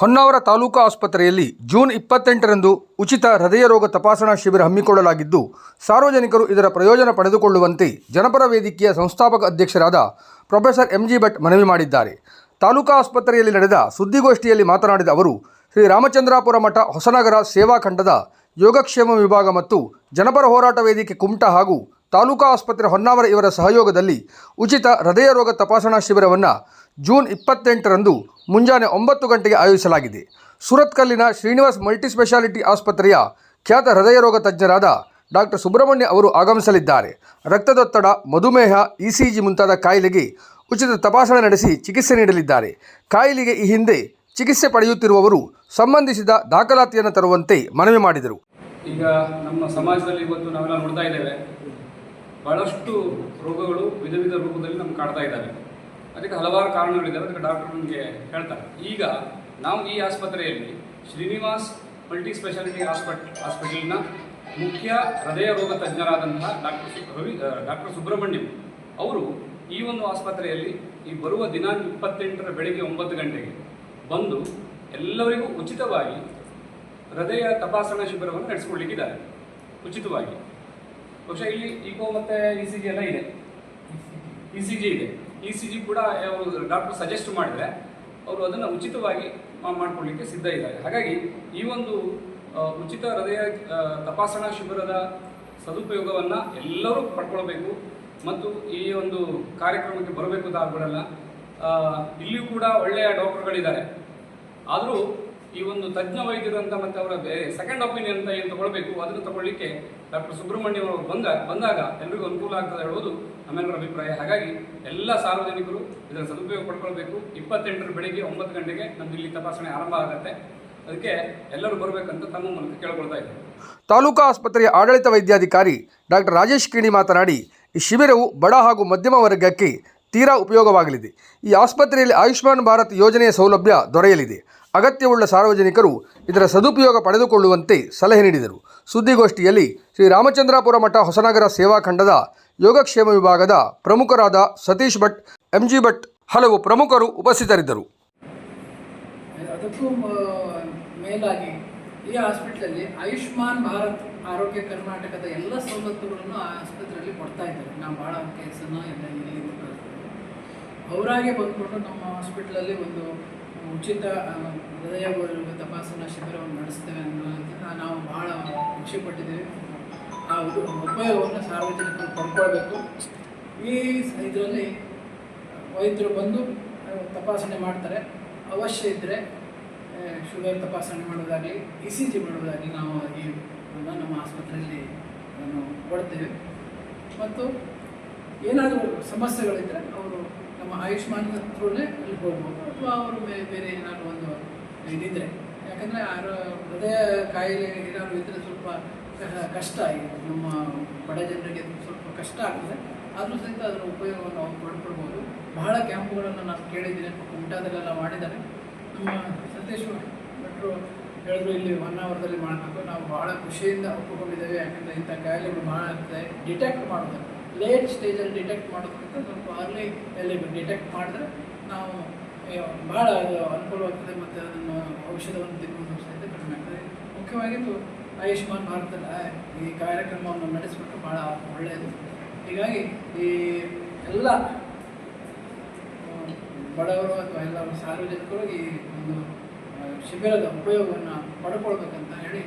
ಹೊನ್ನಾವರ ತಾಲೂಕಾ ಆಸ್ಪತ್ರೆಯಲ್ಲಿ ಜೂನ್ ಇಪ್ಪತ್ತೆಂಟರಂದು ಉಚಿತ ಹೃದಯ ರೋಗ ತಪಾಸಣಾ ಶಿಬಿರ ಹಮ್ಮಿಕೊಳ್ಳಲಾಗಿದ್ದು, ಸಾರ್ವಜನಿಕರು ಇದರ ಪ್ರಯೋಜನ ಪಡೆದುಕೊಳ್ಳುವಂತೆ ಜನಪರ ವೇದಿಕೆಯ ಸಂಸ್ಥಾಪಕ ಅಧ್ಯಕ್ಷರಾದ ಪ್ರೊಫೆಸರ್ ಎಂಜಿ ಭಟ್ ಮನವಿ ಮಾಡಿದ್ದಾರೆ. ತಾಲೂಕಾ ಆಸ್ಪತ್ರೆಯಲ್ಲಿ ನಡೆದ ಸುದ್ದಿಗೋಷ್ಠಿಯಲ್ಲಿ ಮಾತನಾಡಿದ ಅವರು, ಶ್ರೀ ರಾಮಚಂದ್ರಾಪುರ ಮಠ ಹೊಸನಗರ ಸೇವಾಖಂಡದ ಯೋಗಕ್ಷೇಮ ವಿಭಾಗ ಮತ್ತು ಜನಪರ ಹೋರಾಟ ವೇದಿಕೆ ಕುಮಟಾ ಹಾಗೂ ತಾಲೂಕಾ ಆಸ್ಪತ್ರೆ ಹೊನ್ನಾವರ ಇವರ ಸಹಯೋಗದಲ್ಲಿ ಉಚಿತ ಹೃದಯ ರೋಗ ತಪಾಸಣಾ ಶಿಬಿರವನ್ನು ಜೂನ್ ಇಪ್ಪತ್ತೆಂಟರಂದು ಮುಂಜಾನೆ ಒಂಬತ್ತು ಗಂಟೆಗೆ ಆಯೋಜಿಸಲಾಗಿದೆ. ಸುರತ್ಕಲ್ಲಿನ ಶ್ರೀನಿವಾಸ್ ಮಲ್ಟಿಸ್ಪೆಷಾಲಿಟಿ ಆಸ್ಪತ್ರೆಯ ಖ್ಯಾತ ಹೃದಯ ರೋಗ ತಜ್ಞರಾದ ಡಾಕ್ಟರ್ ಸುಬ್ರಹ್ಮಣ್ಯ ಅವರು ಆಗಮಿಸಲಿದ್ದಾರೆ. ರಕ್ತದೊತ್ತಡ, ಮಧುಮೇಹ ಇಸಿಜಿ ಮುಂತಾದ ಕಾಯಿಲೆಗೆ ಉಚಿತ ತಪಾಸಣೆ ನಡೆಸಿ ಚಿಕಿತ್ಸೆ ನೀಡಲಿದ್ದಾರೆ. ಕಾಯಿಲೆಗೆ ಈ ಹಿಂದೆ ಚಿಕಿತ್ಸೆ ಪಡೆಯುತ್ತಿರುವವರು ಸಂಬಂಧಿಸಿದ ದಾಖಲಾತಿಯನ್ನು ತರುವಂತೆ ಮನವಿ ಮಾಡಿದರು. ಈಗ ನಮ್ಮ ಸಮಾಜದಲ್ಲಿ ಇವತ್ತು ನಾವೆಲ್ಲ ನೋಡ್ತಾ ಇದ್ದೇವೆ. ಬಹಳಷ್ಟು ರೋಗಗಳು ವಿಧ ವಿಧ ರೂಪದಲ್ಲಿ ನಮ್ಗೆ ಕಾಡ್ತಾ ಇದ್ದಾವೆ. ಅದಕ್ಕೆ ಹಲವಾರು ಕಾರಣಗಳಿದ್ದಾವೆ ಅದಕ್ಕೆ ಡಾಕ್ಟರ್ ನಮಗೆ ಹೇಳ್ತಾರೆ. ಈಗ ನಾವು ಈ ಆಸ್ಪತ್ರೆಯಲ್ಲಿ ಶ್ರೀನಿವಾಸ್ ಮಲ್ಟಿ ಸ್ಪೆಷಾಲಿಟಿ ಹಾಸ್ಪಿಟ್, ಹಾಸ್ಪಿಟಲ್ನ ಮುಖ್ಯ ಹೃದಯ ರೋಗ ತಜ್ಞರಾದಂತಹ ಡಾಕ್ಟರ್ ರವಿ ಡಾಕ್ಟರ್ ಸುಬ್ರಹ್ಮಣ್ಯಂ ಅವರು ಈ ಒಂದು ಆಸ್ಪತ್ರೆಯಲ್ಲಿ ಈ ಬರುವ ದಿನಾಂಕ ಇಪ್ಪತ್ತೆಂಟರ ಬೆಳಗ್ಗೆ ಒಂಬತ್ತು ಗಂಟೆಗೆ ಬಂದು ಎಲ್ಲರಿಗೂ ಉಚಿತವಾಗಿ ಹೃದಯ ತಪಾಸಣಾ ಶಿಬಿರವನ್ನು ನಡೆಸಿಕೊಳ್ಳಿಕ್ಕಿದ್ದಾರೆ ಉಚಿತವಾಗಿ. ಬಹುಶಃ ಇಲ್ಲಿ ಇಕೋ ಮತ್ತೆ ಇ ಸಿ ಜಿ ಎಲ್ಲ ಇದೆ. ಇ ಸಿ ಜಿ ಇದೆ. ಇ ಸಿ ಜಿ ಕೂಡ ಡಾಕ್ಟರ್ ಸಜೆಸ್ಟ್ ಮಾಡಿದರೆ ಅವರು ಅದನ್ನು ಉಚಿತವಾಗಿ ಮಾಡಿಕೊಳ್ಳಿಕ್ಕೆ ಸಿದ್ಧ ಇದ್ದಾರೆ. ಹಾಗಾಗಿ ಈ ಒಂದು ಉಚಿತ ಹೃದಯ ತಪಾಸಣಾ ಶಿಬಿರದ ಸದುಪಯೋಗವನ್ನು ಎಲ್ಲರೂ ಪಡ್ಕೊಳ್ಬೇಕು ಮತ್ತು ಈ ಒಂದು ಕಾರ್ಯಕ್ರಮಕ್ಕೆ ಬರಬೇಕು ಅಂತ ಆಗ್ಬಿಡಲ್ಲ. ಇಲ್ಲಿಯೂ ಕೂಡ ಒಳ್ಳೆಯ ಡಾಕ್ಟರ್ಗಳಿದ್ದಾರೆ. ಆದರೂ ಈ ಒಂದು ತಜ್ಞ ವೈದ್ಯರು ಅಂತ ಮತ್ತೆ ಅವರ ಸೆಕೆಂಡ್ ಒಪಿನಿಯನ್ ಅಂತ ಏನು ತಗೊಳ್ಬೇಕು, ಅದನ್ನು ತಗೊಳ್ಳಿಕ್ಕೆ ಡಾಕ್ಟರ್ ಸುಬ್ರಹ್ಮಣ್ಯಂ ಅವರು ಬಂದ, ಬಂದಾಗ ಎಲ್ರಿಗೂ ಅನುಕೂಲ ಆಗ್ತದೆ ಹೇಳುವುದು ನಮ್ಮೆಲ್ಲರ ಅಭಿಪ್ರಾಯ. ಹಾಗಾಗಿ ಎಲ್ಲ ಸಾರ್ವಜನಿಕರು ಇದರ ಸದುಪಯೋಗ ಪಡ್ಕೊಳ್ಬೇಕು. ಇಪ್ಪತ್ತೆಂಟರ ಬೆಳಿಗ್ಗೆ ಒಂಬತ್ತು ಗಂಟೆಗೆ ನಮ್ದು ಇಲ್ಲಿ ತಪಾಸಣೆ ಆರಂಭ ಆಗುತ್ತೆ. ಅದಕ್ಕೆ ಎಲ್ಲರೂ ಬರಬೇಕಂತ ತಮ್ಮ ಮೂಲಕ ಕೇಳಿಕೊಳ್ತಾ ಇದ್ದೇವೆ ತಾಲೂಕಾ ಆಸ್ಪತ್ರೆಯ ಆಡಳಿತ ವೈದ್ಯಾಧಿಕಾರಿ ಡಾಕ್ಟರ್ ರಾಜೇಶ್ ಕಿಣಿ ಮಾತನಾಡಿ, ಈ ಶಿಬಿರವು ಬಡ ಹಾಗೂ ಮಧ್ಯಮ ವರ್ಗಕ್ಕೆ ತೀರಾ ಉಪಯೋಗವಾಗಲಿದೆ. ಈ ಆಸ್ಪತ್ರೆಯಲ್ಲಿ ಆಯುಷ್ಮಾನ್ ಭಾರತ್ ಯೋಜನೆಯ ಸೌಲಭ್ಯ ದೊರೆಯಲಿದೆ. ಅಗತ್ಯವುಳ್ಳ ಸಾರ್ವಜನಿಕರು ಇದರ ಸದುಪಯೋಗ ಪಡೆದುಕೊಳ್ಳುವಂತೆ ಸಲಹೆ ನೀಡಿದರು. ಸುದ್ದಿಗೋಷ್ಠಿಯಲ್ಲಿ ಶ್ರೀ ರಾಮಚಂದ್ರಾಪುರ ಮಠ ಹೊಸನಗರ ಸೇವಾಖಂಡದ ಯೋಗಕ್ಷೇಮ ವಿಭಾಗದ ಪ್ರಮುಖರಾದ ಸತೀಶ್ ಭಟ್, ಎಂಜಿ ಭಟ್ ಹಲವು ಪ್ರಮುಖರು ಉಪಸ್ಥಿತರಿದ್ದರು. ಅದಕ್ಕೂ ಮೇಲಾಗಿ ಈ ಹಾಸ್ಪಿಟ್ಲಲ್ಲಿ ಆಯುಷ್ಮಾನ್ ಭಾರತ್ ಆರೋಗ್ಯ ಕರ್ನಾಟಕದ ಎಲ್ಲ ಸವಲತ್ತುಗಳನ್ನು ಆಸ್ಪತ್ರೆಯಲ್ಲಿ ಕೊಡ್ತಾ ಇದ್ದಾರೆ. ನಾವು ಭಾಳ ಕೇಸನ್ನು ಎಲ್ಲ ಇಲ್ಲಿ ಅವರಾಗೆ ಬಂದುಬಿಟ್ಟು ನಮ್ಮ ಹಾಸ್ಪಿಟ್ಲಲ್ಲಿ ಒಂದು ಉಚಿತ ಆ, ಹೃದಯ ತಪಾಸಣಾ ಶಿಬಿರವನ್ನು ನಡೆಸ್ತೇವೆ ಅನ್ನೋದಕ್ಕಿಂತ ನಾವು ಭಾಳ ಖುಷಿಪಟ್ಟಿದ್ದೇವೆ ಆ ಉ- ಉಪಯೋಗವನ್ನು ಸಾರ್ವಜನಿಕರು ಪಡ್ಕೊಳ್ಬೇಕು. ಈ ಇದರಲ್ಲಿ ವೈದ್ಯರು ಬಂದು ತಪಾಸಣೆ ಮಾಡ್ತಾರೆ. ಅವಶ್ಯ ಇದ್ದರೆ ಶುಗರ್ ತಪಾಸಣೆ ಮಾಡೋದಾಗಲಿ ಇ ಸಿ ಜಿ ಮಾಡೋದಾಗಲಿ ನಾವು ಈ ನಮ್ಮ ಆಸ್ಪತ್ರೆಯಲ್ಲಿ ಕೊಡ್ತೇವೆ. ಮತ್ತು ಏನಾದರೂ ಸಮಸ್ಯೆಗಳಿದ್ದರೆ ಅವರು ನಮ್ಮ ಆಯುಷ್ಮಾನ್ ಥ್ರೂನೇ ಅಲ್ಲಿ ಹೋಗ್ಬೋದು ಅಥವಾ ಅವರು ಬೇರೆ ಬೇರೆ ಏನಾದರೂ ಒಂದು ಇದಿದ್ರೆ. ಯಾಕಂದರೆ ಆರೋ, ಹೃದಯ ಕಾಯಿಲೆ ಏನಾದರೂ ಇದ್ದರೆ ಸ್ವಲ್ಪ ಕಷ್ಟ ಆಗಿದೆ. ನಮ್ಮ ಬಡ ಜನರಿಗೆ ಸ್ವಲ್ಪ ಕಷ್ಟ ಆಗ್ತದೆ. ಆದರೂ ಸಹಿತ ಅದರ ಉಪಯೋಗವನ್ನು ಅವ್ರು ಪಡ್ಕೊಳ್ಬೋದು. ಬಹಳ ಕ್ಯಾಂಪುಗಳನ್ನು ನಾನು ಕೇಳಿದ್ದೀನಿ. ಕುಮಟಾದಲ್ಲೆಲ್ಲ ಮಾಡಿದ್ದಾರೆ. ನಮ್ಮ ಸತೀಶ್ ಭಟ್ರು ಹೇಳಿದ್ರು, ಇಲ್ಲಿ ಹೊನ್ನಾವರದಲ್ಲಿ ಮಾಡಬೇಕು. ನಾವು ಭಾಳ ಖುಷಿಯಿಂದ ಒಪ್ಪಿಕೊಂಡಿದ್ದೇವೆ. ಯಾಕಂದರೆ ಇಂಥ ಕಾಯಿಲೆಗಳು ಭಾಳ ಆಗ್ತದೆ. ಡಿಟೆಕ್ಟ್ ಮಾಡೋದು ಲೇಟ್ ಸ್ಟೇಜಲ್ಲಿ ಡಿಟೆಕ್ಟ್ ಮಾಡೋದಕ್ಕಿಂತ ಸ್ವಲ್ಪ ಅರ್ಲಿ ಎಲ್ಲಿ ಡಿಟೆಕ್ಟ್ ಮಾಡಿದ್ರೆ ನಾವು ಭಾಳ ಅದು ಅನುಕೂಲವಾಗ್ತದೆ ಮತ್ತು ಅದನ್ನು ಔಷಧವನ್ನು ತಿನ್ನುವುದು ಸಹಿತ ಕಡಿಮೆ ಆಗ್ತದೆ. ಮುಖ್ಯವಾಗಿದ್ದು ಆಯುಷ್ಮಾನ್ ಭಾರತದ ಈ ಕಾರ್ಯಕ್ರಮವನ್ನು ನಡೆಸಿಬಿಟ್ಟು ಭಾಳ ಒಳ್ಳೆಯದು. ಹೀಗಾಗಿ ಈ ಎಲ್ಲ ಬಡವರು ಅಥವಾ ಎಲ್ಲ ಸಾರ್ವಜನಿಕರು ಈ ಒಂದು ಶಿಬಿರದ ಉಪಯೋಗವನ್ನು ಪಡ್ಕೊಳ್ಬೇಕಂತ ಹೇಳಿ